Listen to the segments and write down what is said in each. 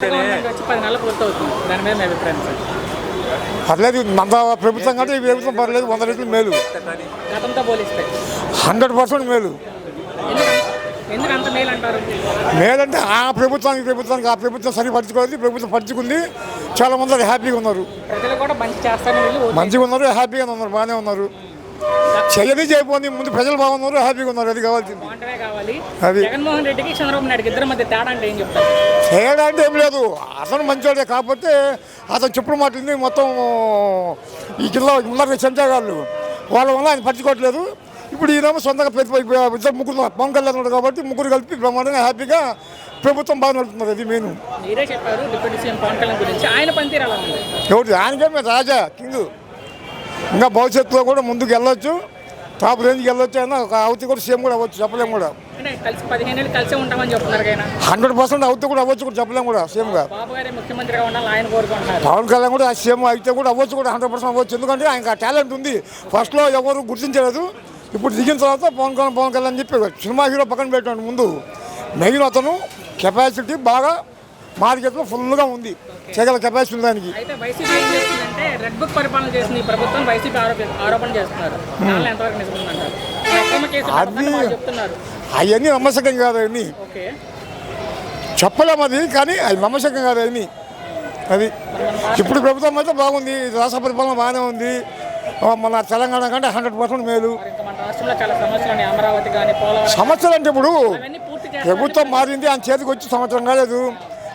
Government వచ్చి పది నెలలు పూర్తవుతుంది దాని మీద మీ అభిప్రాయం సార్? పర్లేదు మన ప్రభుత్వం కంటే ఈ ప్రభుత్వం పర్లేదు వంద రెట్లు మేలు. గతంతో పోలిస్తే. హండ్రెడ్ పర్సెంట్ మేలు. ఎందుకు ఎందుకు అంత మేలు అంటారు? మేలంటే ఆ ప్రభుత్వానికి ప్రభుత్వానికి ఆ ప్రభుత్వం సరి పరుచుకోలేదు ఈ ప్రభుత్వం పరుచుకుంది చాలా మంది హ్యాపీగా ఉన్నారు. ప్రజలు కూడా మంచి చేస్తారని మంచిగా ఉన్నారు హ్యాపీగా ఉన్నారు బాగానే ఉన్నారు. చెయ్యది చేయబోతుంది ముందు ప్రజలు బాగున్నారు హ్యాపీగా ఉన్నారు. అది కావాల్సింది అది. జగన్మోహన్ రెడ్డికి చంద్రబాబు నాయుడుకి ఇద్దరి మధ్య తేడా అంటే ఏం చెప్తారు? తేడా అంటే ఏం లేదు. అతను మంచోడే కాకపోతే అతను చెప్పుడు మాటలు మొత్తం ఈ జిల్లా ఉన్నారు చెంచాగాళ్ళు వాళ్ళ వల్ల ఆయన పట్టించుకోవట్లేదు. ఇప్పుడు ఈయనేమో సొంతంగా ప్రతి ఇద్దరు ముగ్గురు పవన్ కళ్యాణ్ ఉన్నాడు కాబట్టి ముగ్గురు కలిపి బ్రహ్మాండంగా హ్యాపీగా ప్రభుత్వం బాగా నడుపుతున్నారు. అది మెయిన్. మీరే చెప్పారు డిప్యూటీ సీఎం పవన్ కళ్యాణ్ గురించి. ఆయన పనితీరు ఎవరు ఆయనకేమే రాజా కింగ్. ఇంకా భవిష్యత్తులో కూడా ముందుకు వెళ్ళొచ్చు. టాప్ రేంజ్కి వెళ్ళొచ్చు అయినా ఒక అవతి కూడా సీఎం కూడా అవ్వచ్చు చెప్పలేము కూడా. హండ్రెడ్ పర్సెంట్ అవతి కూడా అవ్వచ్చు కూడా చెప్పలేము కూడా సీఎంగా పవన్ కళ్యాణ్ కూడా సీఎం అయితే కూడా అవ్వచ్చు కూడా హండ్రెడ్ పర్సెంట్ అవ్వచ్చు. ఎందుకంటే ఆయనకు ఆ టాలెంట్ ఉంది. ఫస్ట్లో ఎవరు గుర్తించలేదు. ఇప్పుడు దిగిన తర్వాత పవన్ కళ్యాణ్ పవన్ కళ్యాణ్ చెప్పి సినిమా హీరో పక్కన పెట్టాడు ముందు. మెయిన్ అతను కెపాసిటీ బాగా మార్కెట్లో ఫుల్గా ఉంది. చేయగల కెపాసిటీ ఉంది దానికి అది- అవన్నీ నమ్మశకం కాదు అవన్నీ చెప్పలేము అది కానీ అది నమ్మశకం కాదు అవన్నీ అది ఇప్పుడు ప్రభుత్వం అయితే బాగుంది రాష్ట్ర పరిపాలన బాగానే ఉంది. మన తెలంగాణ కంటే హండ్రెడ్ పర్సెంట్ మేలు. సమస్యలు అంటే ఇప్పుడు ప్రభుత్వం మారింది ఆయన చేతికి వచ్చి సంవత్సరం కాలేదు.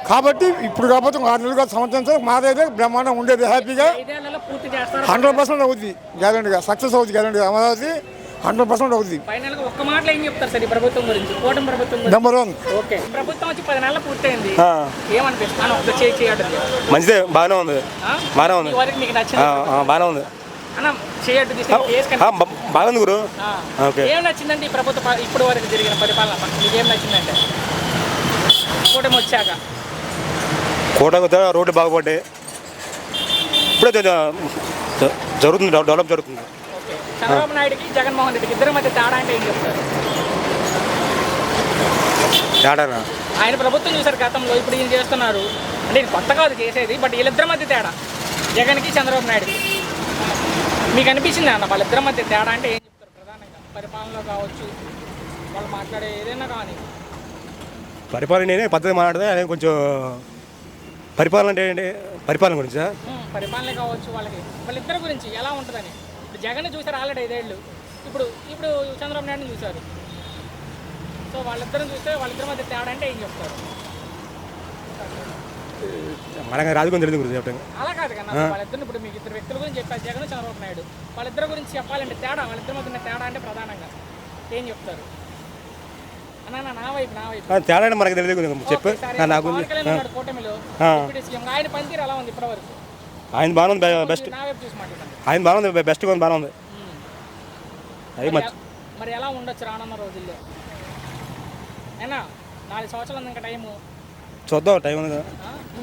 కాబట్టి ఇప్పుడు కాకపోతే ఆరు నెలలు కాదు సంవత్సరం సార్. మారేదే బ్రహ్మాండం ఉండేది. హ్యాపీగా ఐదేళ్ళలో పూర్తి చేస్తారు? హండ్రెడ్ పర్సెంట్ అవుద్ది. గ్యారంటీగా. సక్సెస్ అవుతుంది గ్యారంటీగా. అమరావతి హండ్రెడ్ పర్సెంట్ అవుద్ది. ఫైనల్గా ఒక్క మాటలో ఏం చెప్తారు సార్ ఈ ప్రభుత్వం గురించి? కూటమి ప్రభుత్వం నెంబర్ వన్ ఓకే. ప్రభుత్వం వచ్చి పది నెలలు పూర్తయింది. ఆ, ఏమనిపిస్తుంది? ఒక చేయి చేయడం మంచిదే. బాగానే ఉంది. బాగానే ఉంది. వరకు మీకు ఆ, నచ్చింది? ఆ, బాగానే ఉంది. బాగుంది గురు. ఆ. ఓకే. ఏం ఈ ప్రభుత్వ ఇప్పుడు వరకు జరిగిన పరిపాలన? మీకు ఏం నచ్చిందంటే కూటమి వచ్చాక. కోట రోడ్డు బాగుపడ్డాయి. ఇప్పుడే జరుగుతుంది డెవ- డెవలప్ జరుగుతుంది. చంద్రబాబు నాయుడుకి జగన్మోహన్ రెడ్డికి ఇద్దరి మధ్య తేడా అంటే ఏం చెప్తారు? ఆయన ప్రభుత్వం చూసారు గతంలో ఇప్పుడు ఈయన చేస్తున్నారు. అంటే ఇది కొత్త కాదు చేసేది బట్ వీళ్ళిద్దరి మధ్య తేడా. జగన్కి చంద్రబాబు నాయుడుకి. మీకు అనిపించింది అన్న? వాళ్ళిద్దరి మధ్య తేడా అంటే ఏం చెప్తారు? ప్రధానంగా పరిపాలనలో కావచ్చు వాళ్ళు మాట్లాడే ఏదైనా కానీ. పరిపాలన నేనే పద్ధతి మాట్లాడితే ఆయన కొంచెం పరిపాలన అంటే పరిపాలన గురించా? పరిపాలన కావచ్చు వాళ్ళకి. వాళ్ళిద్దరి గురించి ఎలా ఉంటుందని. ఇప్పుడు జగన్ చూసారు ఆల్రెడీ ఐదేళ్ళు. ఇప్పుడు ఇప్పుడు చంద్రబాబు నాయుడుని చూశారు సో వాళ్ళిద్దరిని చూస్తే వాళ్ళిద్దరి మధ్య తేడా అంటే ఏం చెప్తారు? మనకి రాజకీయం తెలియదు గురించి చెప్పండి. అలా కాదు కదా వాళ్ళిద్దరు ఇప్పుడు మీకు ఇద్దరు వ్యక్తుల గురించి చెప్పారు జగన్ చంద్రబాబు నాయుడు. వాళ్ళిద్దరి గురించి చెప్పాలంటే తేడా వాళ్ళిద్దరి మధ్య తేడా అంటే ప్రధానంగా ఏం చెప్తారు? తేడా మనకి తెలియదు చెప్పు. నాకు ఆయన ఉంది ఉంది బెస్ట్. ఆయన బాగానే ఉంది బెస్ట్ ఉంది బాగానే ఉంది. అది మరి ఎలా ఉండొచ్చు రానున్న రోజుల్లో? అయినా నాలుగు సంవత్సరాలు ఉంది ఇంకా టైము. చూద్దాం టైం ఉంది కదా?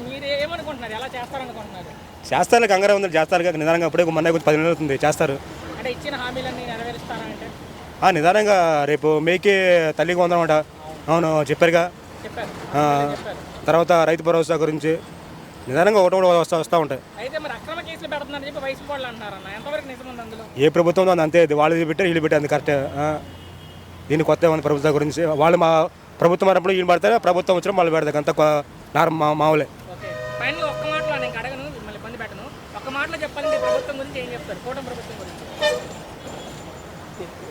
మీరు ఏమనుకుంటున్నారు? ఎలా చేస్తారనుకుంటున్నారు చేస్తారు కంగారే ఉంది చేస్తారు కదా. నిదానంగా అప్పుడే మొన్న కొంచెం పది నెలలు అవుతుంది చేస్తారు. అంటే ఇచ్చిన హామీలన్నీ నెరవేరుస్తారా అంటే? ఆ, నిదానంగా రేపు మేకి తల్లికి వందనమాట అవును చెప్పారుగా. తర్వాత రైతు భరోసా గురించి నిదానంగా ఒకటి ఒకటి వస్తూ వస్తూ ఉంటాయి. ఏ ప్రభుత్వం ఉందో అంతే ఇది వాళ్ళు పెట్టారు వీళ్ళు పెట్టారు అంది కరెక్ట్. దీన్ని కొత్త ఏమన్నా ప్రభుత్వం గురించి వాళ్ళు మా ప్రభుత్వం అన్నప్పుడు వీళ్ళు పడతారు ప్రభుత్వం వచ్చిన వాళ్ళు పెడతారు అంత నార్మ మామూలే. ఒక్క మాటలో చెప్పాలంటే ప్రభుత్వం గురించి ఏం చెప్తారు? కూటమి ప్రభుత్వం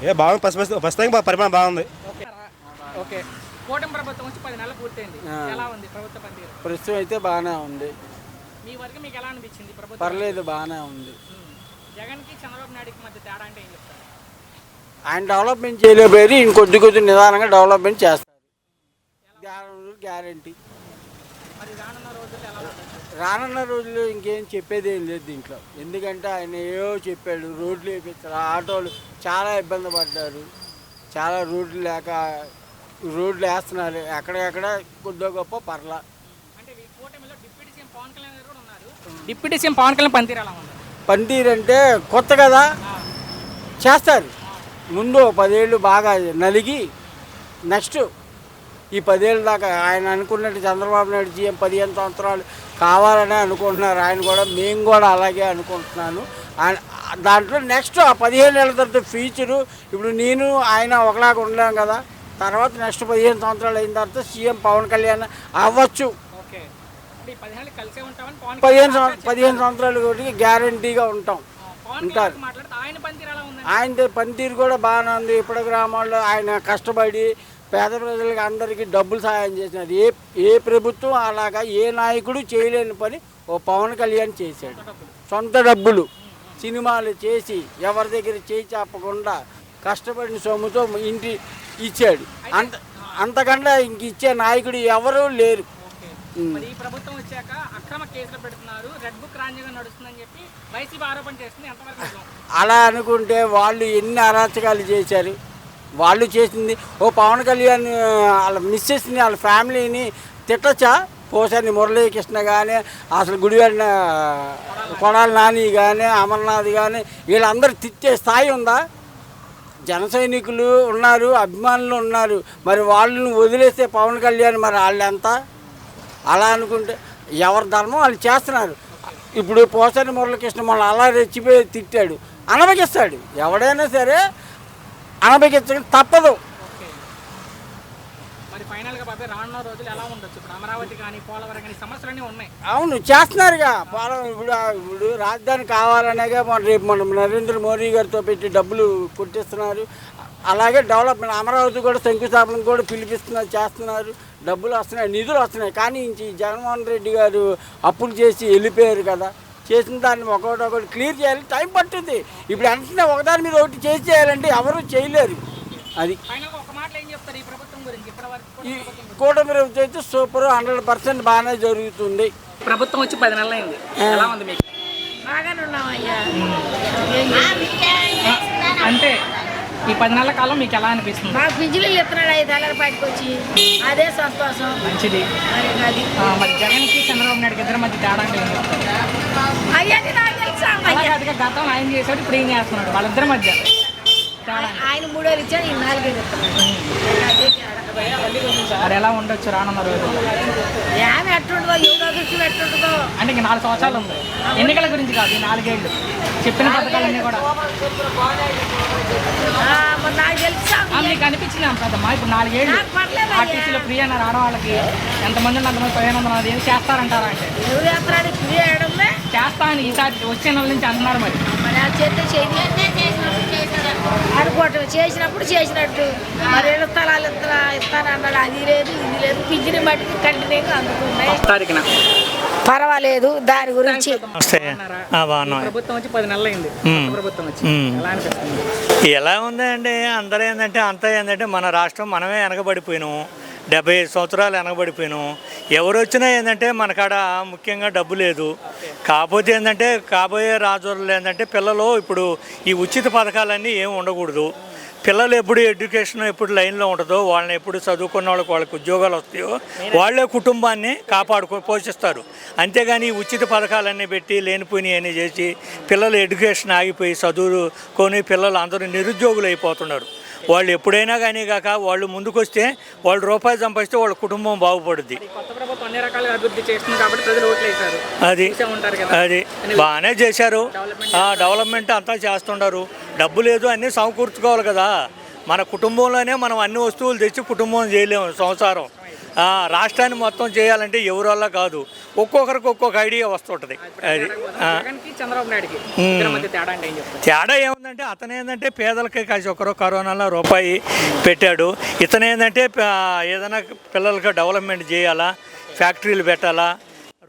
ఏ బాగుంది. ఫస్ట్ ఫస్ట్ ఫస్ట్ టైం పరిమాణం బాగుంది. ఓకే. ఓకే. కూటమి ప్రభుత్వం వచ్చి పది నెలలు పూర్తయింది. ఎలా ఉంది ప్రభుత్వ పనితీరు? ప్రస్తుతం అయితే బాగానే ఉంది. మీ వరకు మీకు ఎలా అనిపించింది ప్రభుత్వం? పర్లేదు బాగానే ఉంది. జగన్కి చంద్రబాబు నాయుడుకి మధ్య తేడా అంటే ఏం చెప్తారు? ఆయన డెవలప్మెంట్ చేయలేకపోయారు ఇంకొద్ది కొద్ది నిదానంగా డెవలప్మెంట్ చేస్తారు. గ్యారంటీ. రానున్న రోజుల్లో ఇంకేం చెప్పేది ఏం లేదు దీంట్లో. ఎందుకంటే ఆయన ఏవో చెప్పాడు రోడ్లు వేయించారు ఆటోలు చాలా ఇబ్బంది పడ్డారు. చాలా రోడ్లు లేక రోడ్లు వేస్తున్నారు. ఎక్కడెక్కడ కొద్దిగా గొప్ప పర్లా. డిప్యూటీ సీఎం పవన్ కళ్యాణ్ పనితీరు ఎలా ఉంది? పనితీరు అంటే కొత్త కదా? చేస్తారు. ముందు పదేళ్ళు బాగా నలిగి నెక్స్ట్ ఈ పదేళ్ళ దాకా ఆయన అనుకున్నట్టు చంద్రబాబు నాయుడు సీఎం పదిహేను సంవత్సరాలు కావాలని అనుకుంటున్నారు. ఆయన కూడా మేము కూడా అలాగే అనుకుంటున్నాను. ఆయన దాంట్లో నెక్స్ట్ ఆ పదిహేను ఏళ్ళ తర్వాత ఫ్యూచరు ఇప్పుడు నేను ఆయన ఒకలాగా ఉండలేం కదా. తర్వాత నెక్స్ట్ పదిహేను సంవత్సరాలు అయిన తర్వాత సీఎం పవన్ కళ్యాణ్ అవ్వచ్చు. పదిహేను పదిహేను సంవత్సరాలు కూడా గ్యారంటీగా ఉంటాం. ఉంటారు. ఆయన పనితీరు కూడా బాగానే ఉంది. ఇప్పుడు గ్రామాల్లో ఆయన కష్టపడి పేద ప్రజలకి అందరికీ డబ్బులు సహాయం చేసినారు ఏ ఏ ప్రభుత్వం అలాగా ఏ నాయకుడు చేయలేని పని ఓ పవన్ కళ్యాణ్ చేశాడు. సొంత డబ్బులు సినిమాలు చేసి ఎవరి దగ్గర చేయి చెప్పకుండా కష్టపడిన సొమ్ముతో ఇంటి ఇచ్చాడు. అంత అంతకన్నా ఇంక ఇచ్చే నాయకుడు ఎవరూ లేరు. మరి ఈ ప్రభుత్వం వచ్చాక అక్రమ కేసులు పెడుతున్నారు. రెడ్ బుక్ రాజ్యంగా నడుస్తుందని చెప్పి వైసీపీ ఆరోపణ చేస్తుంది. ఎంతవరకు నిజం? అలా అనుకుంటే వాళ్ళు ఎన్ని అరాచకాలు చేశారు? వాళ్ళు చేసింది. ఓ పవన్ కళ్యాణ్ వాళ్ళ మిస్సెస్ని వాళ్ళ ఫ్యామిలీని తిట్టచ్చా? పోసాని మురళీకృష్ణ కానీ అసలు గుడివాడిన కొడాలి నాని కానీ అమర్నాథ్ కానీ వీళ్ళందరూ తిట్టే స్థాయి ఉందా? జన సైనికులు ఉన్నారు అభిమానులు ఉన్నారు. మరి వాళ్ళని వదిలేస్తే పవన్ కళ్యాణ్ మరి వాళ్ళు ఎంత అలా అనుకుంటే ఎవరి ధర్మం వాళ్ళు చేస్తున్నారు? ఇప్పుడు పోసాని మురళకృష్ణ మన అలా రెచ్చిపోయి తిట్టాడు. అనమగిస్తాడు ఎవడైనా సరే అనబగించడం తప్పదు. పోలవరం అవును చేస్తున్నారుగా. పోలం ఇప్పుడు ఇప్పుడు రాజధాని కావాలనేగా మన రేపు మనం నరేంద్ర మోడీ గారితో పెట్టి డబ్బులు కొట్టిస్తున్నారు. అలాగే డెవలప్మెంట్ అమరావతి కూడా శంకుస్థాపన కూడా పిలిపిస్తున్నారు చేస్తున్నారు. డబ్బులు వస్తున్నాయి నిధులు వస్తున్నాయి. కానీ జగన్మోహన్ రెడ్డి గారు అప్పులు చేసి వెళ్ళిపోయారు కదా. చేసిన దాన్ని ఒకటి ఒకటి క్లియర్ చేయాలి. టైం పట్టుద్ది ఇప్పుడు వెంటనే ఒకదాని మీద ఒకటి చేసి చేయాలంటే ఎవరు చేయలేరు. అది కూటమి ప్రభుత్వం అయితే సూపర్ హండ్రెడ్ పర్సెంట్ బాగానే జరుగుతుంది. ప్రభుత్వం వచ్చి పది నెలలు అయింది. ఎలా ఉంది మీకు? బాగానే ఉన్నామయ్యా అంటే ఈ పది నెలల కాలం మీకు ఎలా అనిపిస్తుంది? మాకు బిజిలీలు ఇస్తున్నాడు ఐదు నెలల పాటికి వచ్చి అదే సంతోషం. మంచిది. అది. ఆ, మరి జగన్కి చంద్రబాబు నాయుడు ఇద్దరి మధ్య తేడా అంటే నాకు తెలుసా గతం ఆయన చేశాడు ఇప్పుడు ఏం చేస్తున్నాడు? వాళ్ళిద్దరి మధ్య. ఆయన మూడేళ్ళు ఇచ్చాడు ఈ. మరి ఎలా ఉండొచ్చు రానున్న రోజు? ఏమి ఎట్టుంటుందో ఎవరో దృష్టిలో ఎట్టుంటుందో అంటే ఇంక నాలుగు సంవత్సరాలు ఉంది. ఎన్నికల గురించి కాదు ఈ నాలుగేళ్ళు. చెప్పిన పథకాలన్నీ కూడా. మీకు అనిపించింది అంతమ్మా ఇప్పుడు నాలుగేళ్ళు. ఆర్టీసీలో ఫ్రీ అన్నారు ఆడవాళ్ళకి ఎంతమంది అంతమంది పదిహేను వందల మంది ఏం చేస్తారంటారా అంటే? చేస్తా అని ఈసారి వచ్చే నెల నుంచి అంటున్నారు మరి. చేస్తే చేయి అనుకోవటం చేసినప్పుడు చేసినట్టు. మరి స్థలాలు ఇస్తా ఇస్తానన్నాడు. అది లేదు ఇది లేదు. పింఛని మట్టికి కంటిన్యూగా అందుతున్నాయి తారీఖున పర్వాలేదు దాని గురించి. ప్రభుత్వం వచ్చి పది నెలలు అయింది మ్మ్. కొత్త ప్రభుత్వం వచ్చి. మ్మ్. ఎలా అనిపిస్తుంది? ఎలా ఉందండి? అందరూ ఏంటంటే అంతా ఏంటంటే మన రాష్ట్రం మనమే వెనకబడిపోయినాం డెబ్బై ఐదు సంవత్సరాలు వెనకబడిపోయినాం ఎవరు వచ్చినా ఏంటంటే మనకాడ ముఖ్యంగా డబ్బు లేదు. కాకపోతే ఏంటంటే కాబోయే రాజులు ఏంటంటే పిల్లలు ఇప్పుడు ఈ ఉచిత పథకాలన్నీ ఏమి ఉండకూడదు. పిల్లలు ఎప్పుడు ఎడ్యుకేషన్ ఎప్పుడు లైన్లో ఉంటుందో వాళ్ళని ఎప్పుడు చదువుకున్న వాళ్ళకి వాళ్ళకి ఉద్యోగాలు వస్తాయో వాళ్ళే కుటుంబాన్ని కాపాడుకో పోషిస్తారు. అంతేగాని ఉచిత పథకాలన్నీ పెట్టి లేనిపోయినవన్నీ చేసి పిల్లలు ఎడ్యుకేషన్ ఆగిపోయి చదువుకొని పిల్లలు అందరూ నిరుద్యోగులు అయిపోతున్నారు. వాళ్ళు ఎప్పుడైనా కానీ కాక వాళ్ళు ముందుకొస్తే వాళ్ళు రూపాయి సంపాదిస్తే వాళ్ళ కుటుంబం బాగుపడుద్ది. అది అది బాగానే చేశారు. ఆ, డెవలప్మెంట్ అంతా చేస్తుండారు. డబ్బు లేదు అన్నీ సమకూర్చుకోవాలి కదా. మన కుటుంబంలోనే మనం అన్ని వస్తువులు తెచ్చి కుటుంబం చేయలేము సంసారం. రాష్ట్రాన్ని మొత్తం చేయాలంటే ఎవరి వల్ల కాదు. ఒక్కొక్కరికి ఒక్కొక్క ఐడియా వస్తుంటుంది. అది తేడా ఏముందంటే అతను ఏంటంటే పేదలకి కాసి ఒకరో కరోనాలో రూపాయి పెట్టాడు. ఇతను ఏంటంటే ఏదైనా పిల్లలకి డెవలప్మెంట్ చేయాలా ఫ్యాక్టరీలు పెట్టాలా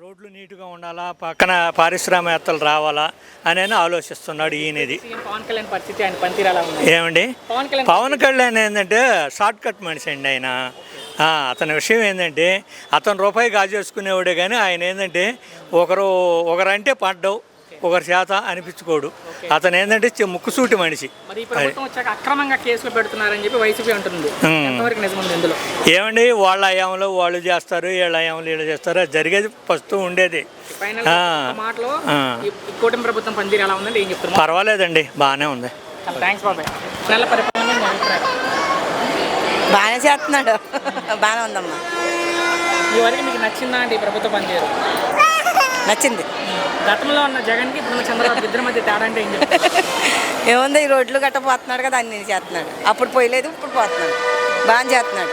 రోడ్లు నీట్గా ఉండాలా పక్కన పారిశ్రామికవేత్తలు రావాలా అని ఆలోచిస్తున్నాడు ఈయనది. ఏమండి? పవన్ కళ్యాణ్ పవన్ కళ్యాణ్ ఏంటంటే షార్ట్ కట్ మనిషి అండి ఆయన. అతని విషయం ఏంటంటే అతను రూపాయి గాజేసుకునేవాడే కానీ ఆయన ఏంటంటే ఒకరు ఒకరంటే పడ్డావు ఒకరి చేత అనిపించుకోడు. అతను ఏంటంటే ముక్కుసూటి మనిషి. అక్రమంగా కేసులు పెడుతున్నారని చెప్పి వైసీపీ అంటుంది. ఏమండి వాళ్ళ అయాంలో వాళ్ళు చేస్తారు వీళ్ళ అయాంలో వీళ్ళు చేస్తారు అది జరిగేది ఫస్ట్ ఉండేది. కూటమి ప్రభుత్వం పనితీరు ఎలా ఉందంటే ఏం చెప్తున్నారు? పర్వాలేదండి బాగానే ఉంది. థ్యాంక్స్ బాబాయ్ నెల పరిపాలన మీ అభిప్రాయం బాగానే చేస్తున్నాడు. బాగానే ఉందమ్మా. ఈ వరకు మీకు నచ్చిందా అంటే ఈ ప్రభుత్వ పనితీరు? నచ్చింది. గతంలో ఉన్న జగన్కి ఇప్పుడున్న చంద్రబాబు ఇద్దరి మధ్య తేడా అంటే ఏం ఏముంది ఈ రోడ్లు గట్ట పోతున్నాడు కదా అన్ని చేస్తున్నాడు. అప్పుడు పోయలేదు ఇప్పుడు పోతున్నాడు. బాగా చేస్తున్నాడు.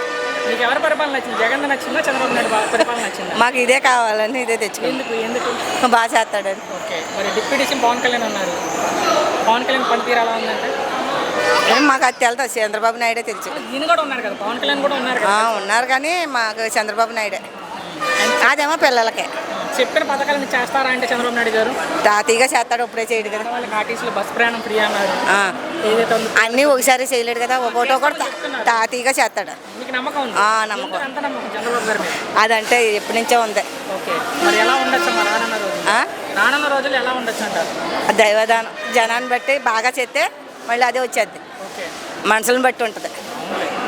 మీకు ఎవరి పరిపాలన నచ్చింది? జగన్ నచ్చిందా చంద్రబాబు నాయుడు పరిపాలన నచ్చిందా? మాకు ఇదే కావాలని ఇదే తెచ్చుకుంది ఎందుకు ఎందుకు? బాగా చేస్తాడని ఓకే మరి డిప్యూటీ సీఎం పవన్ కళ్యాణ్ ఉన్నారు. పవన్ కళ్యాణ్ పనితీరు ఎలా ఉందంటే? మాకు అది తెలుసు చంద్రబాబు నాయుడే తెలుసు. ఈయన కూడా ఉన్నారు కదా పవన్ కళ్యాణ్ కూడా ఉన్నారు ఆ, కదా ఉన్నారు కానీ మాకు చంద్రబాబు నాయుడే. అదేమో పిల్లలకే. చెప్పిన పథకాలను చేస్తారా అంటే చంద్రబాబు నాయుడు గారు? తాతీగా చేస్తాడు ఇప్పుడే చేయడు కదా. వాళ్ళకి ఆర్టీసీలో బస్ ప్రయాణం ఫ్రీ అన్నారు. ఆ. ఏదైతే ఉందో అన్నీ ఒకసారి చేయలేడు కదా ఒకటి ఒకటి తాతీగా చేస్తాడు. మీకు నమ్మకం ఉంది? ఆ, నమ్మకం. అంత నమ్మకం చంద్రబాబు గారి మీద? అదంటే ఎప్పటి నుంచో ఉంది. ఓకే. మరి ఎలా ఉండొచ్చు అమ్మా రానున్న రోజులు? ఆ? రానున్న రోజులు ఎలా ఉండొచ్చు అంటారు? దైవదానం. జనాన్ని బట్టి బాగా చేస్తే మళ్ళీ అదే వచ్చేది ఓకే. మనుషులను బట్టి ఉంటుంది.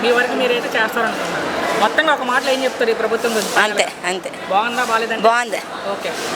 మీ వరకు మీరైతే చేస్తారనుకుంటున్నారు. మొత్తంగా ఒక మాటలో ఏం చెప్తారు ఈ ప్రభుత్వం గురించి? అంతే అంతే. బాగుందా బాగాలేదంటే? బాగుంది. ఓకే.